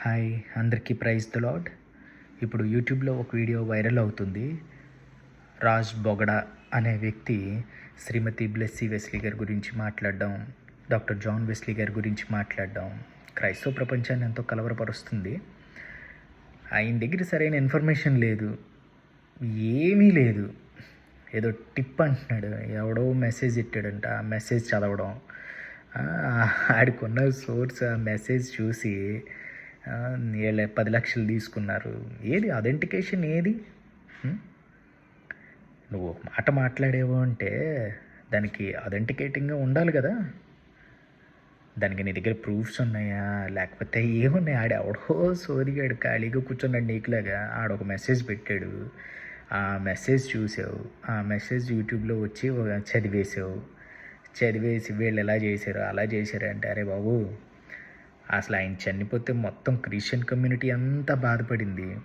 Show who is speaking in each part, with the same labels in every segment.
Speaker 1: Hi అందరికీ praise the lord ఇప్పుడు యూట్యూబ్లో ఒక వీడియో వైరల్ అవుతుంది. రాజ్ బొగడా అనే వ్యక్తి శ్రీమతి బ్లెస్సీ వెస్లీ గారి గురించి మాట్లాడడం డాక్టర్ జాన్ వెస్లీ గారి గురించి మాట్లాడడం క్రైస్తవ ప్రపంచాన్ని ఎంతో కలవరపరుస్తుంది. ఆయన దగ్గర సరైన ఇన్ఫర్మేషన్ లేదు. ఏమీ లేదు. ఏదో టిప్ అంటున్నాడు ఎవడో మెసేజ్ ఇట్టాడంట ఆ మెసేజ్ చదవడం. ఆడికున్న సోర్స్ ఆ మెసేజ్ చూసి ఏళ్ళ పది లక్షలు తీసుకున్నారు. ఏది? అథెంటికేషన్ ఏది? నువ్వు ఒక మాట మాట్లాడేవు అంటే దానికి అథెంటికేటింగ్గా ఉండాలి కదా. దానికి నీ దగ్గర ప్రూఫ్స్ ఉన్నాయా? లేకపోతే ఏమున్నాయి? ఆడ ఎవడో సోదిగాడు ఖాళీగా కూర్చున్నాడు నీకులాగా. ఆడొక మెసేజ్ పెట్టాడు. ఆ మెసేజ్ చూసావు. ఆ మెసేజ్ యూట్యూబ్లో వచ్చి చదివేసావు. చదివేసి వీళ్ళు ఎలా చేశారు అలా చేశారు అంటే అరే బాబు అసలు ఆయన చనిపోతే మొత్తం క్రిస్టియన్ కమ్యూనిటీ అంతా బాధపడింది.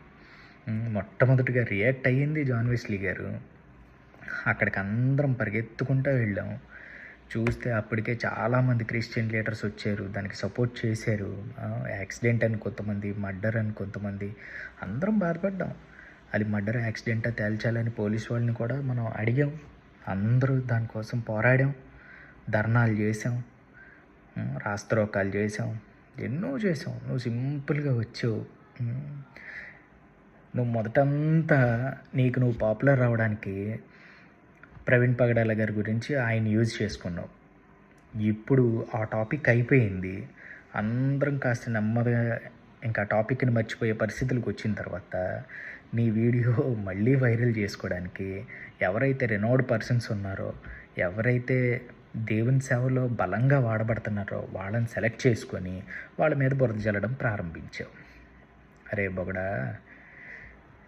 Speaker 1: మొట్టమొదటిగా రియాక్ట్ అయ్యింది జాన్ వెస్లీ గారు. అక్కడికి అందరం పరిగెత్తుకుంటూ వెళ్ళాం. చూస్తే అప్పటికే చాలామంది క్రిస్టియన్ లీడర్స్ వచ్చారు. దానికి సపోర్ట్ చేశారు. యాక్సిడెంట్ అని కొంతమంది మర్డర్ అని కొంతమంది. అందరం బాధపడ్డాం. అది మర్డర్ యాక్సిడెంటా తేల్చాలని పోలీస్ వాళ్ళని కూడా మనం అడిగాం. అందరూ దానికోసం పోరాడాం. ధర్నాలు చేసాం రాస్త్రోకాలు చేసాం ఎన్నో చేసావు. నువ్వు సింపుల్గా వచ్చావు. నువ్వు మొదటంతా నీకు నువ్వు పాపులర్ రావడానికి ప్రవీణ్ పగడాల గారి గురించి ఆయన యూజ్ చేసుకున్నావు. ఇప్పుడు ఆ టాపిక్ అయిపోయింది. అందరం కాస్త నెమ్మదిగా ఇంకా టాపిక్ని మర్చిపోయే పరిస్థితులకు వచ్చిన తర్వాత నీ వీడియో మళ్ళీ వైరల్ చేసుకోవడానికి ఎవరైతే రెనోడ్ పర్సన్స్ ఉన్నారో ఎవరైతే దేవుని సేవలో బలంగా వాడబడుతున్నారో వాళ్ళని సెలెక్ట్ చేసుకొని వాళ్ళ మీద బురద జల్లడం ప్రారంభించావు. అరే బొగడా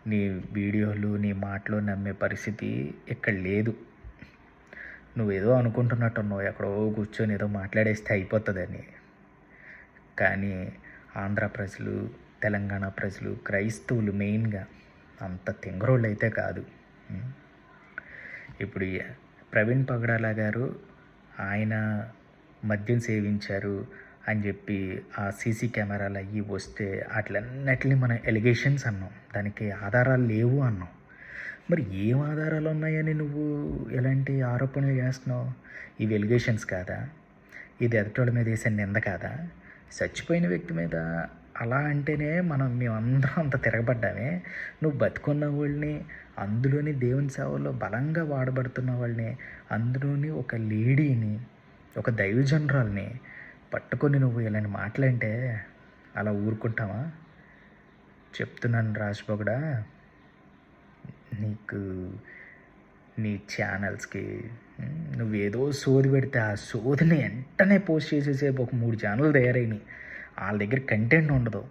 Speaker 1: నీ వీడియోలు నీ మాటలు నమ్మే పరిస్థితి ఇక్కడ లేదు. నువ్వేదో అనుకుంటున్నట్టున్నావు ఎక్కడో కూర్చొని ఏదో మాట్లాడేస్తే అయిపోతుందని. కానీ ఆంధ్ర ప్రజలు తెలంగాణ ప్రజలు క్రైస్తవులు మెయిన్గా అంత తింగరోళ్ళు అయితే కాదు ఇప్పుడు ప్రవీణ్ పగడాల గారు ఆయన మద్యం సేవించారు అని చెప్పి ఆ సీసీ కెమెరాలు అవి వస్తే వాటిలన్నిటిని మనం ఎలిగేషన్స్ అన్నాం. దానికి ఆధారాలు లేవు అన్నాం. మరి ఏం ఆధారాలు ఉన్నాయని నువ్వు ఎలాంటి ఆరోపణలు చేస్తున్నావు? ఇవి ఎలిగేషన్స్ కాదా? ఇది ఎదటోళ్ళ మీద వేసే నింద కాదా? చచ్చిపోయిన వ్యక్తి మీద అలా అంటేనే మనం మేమందరం అంత తిరగబడ్డామే. నువ్వు బతుకున్న వాళ్ళని అందులోని దేవుని సేవలో బలంగా వాడబడుతున్న వాళ్ళని అందులోని ఒక లేడీని ఒక దైవజనరాల్ని పట్టుకొని నువ్వు ఇలాంటి మాటలంటే అలా ఊరుకుంటావా? చెప్తున్నాను రాజ్బొగడా నీకు నీ ఛానల్స్కి నువ్వేదో సోది పెడితే ఆ సోదిని వెంటనే పోస్ట్ చేసేసేపు ఒక మూడు ఛానల్ తయారైనాయి. వాళ్ళ దగ్గర కంటెంట్ ఉండదు.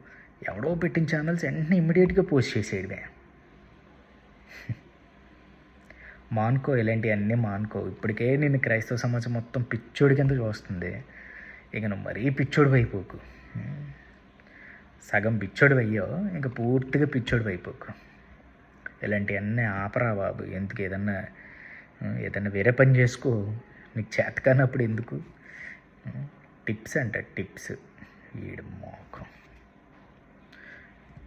Speaker 1: ఎవడో పెట్టిన ఛానల్స్ వెంటనే ఇమ్మీడియట్గా పోస్ట్ చేసేయడమే. మానుకో ఇలాంటివన్నీ మానుకో. ఇప్పటికే నేను క్రైస్తవ సమాజం మొత్తం పిచ్చోడి కింద చూస్తుంది. ఇక నువ్వు మరీ పిచ్చోడి అయిపోకు. సగం పిచ్చోడు అయ్యో ఇంకా పూర్తిగా పిచ్చోడు అయిపోకు. ఇలాంటివన్నీ ఆపరా బాబు. ఎందుకు ఏదన్నా ఏదన్నా వేరే పని చేసుకో. నీకు చేతకానప్పుడు ఎందుకు? టిప్స్ అంట టిప్స్. ఈడు మోకం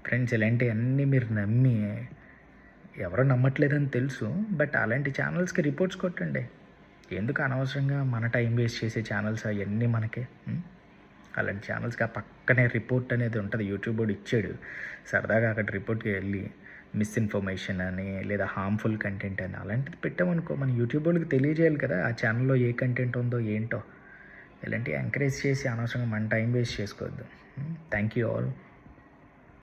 Speaker 1: ఫ్రెండ్స్ ఇలాంటివన్నీ మీరు నమ్మి ఎవరో నమ్మట్లేదని తెలుసు బట్ అలాంటి ఛానల్స్కి రిపోర్ట్స్ కొట్టండి. ఎందుకు అనవసరంగా మన టైం వేస్ట్ చేసే ఛానల్స్ అవన్నీ మనకే? Hmm? అలాంటి ఛానల్స్కి ఆ పక్కనే రిపోర్ట్ అనేది ఉంటుంది. యూట్యూబ్ వాడు ఇచ్చాడు. సరదాగా అక్కడ రిపోర్ట్కి వెళ్ళి మిస్ఇన్ఫర్మేషన్ అని లేదా హార్మ్ఫుల్ కంటెంట్ అని అలాంటిది పెట్టామనుకో మన యూట్యూబ్ వాళ్ళకి తెలియజేయాలి కదా ఆ ఛానల్లో ఏ కంటెంట్ ఉందో ఏంటో. ఇలాంటివి ఎంకరేజ్ చేసి అనవసరంగా మన టైం వేస్ట్ చేసుకోవద్దు. Thank you all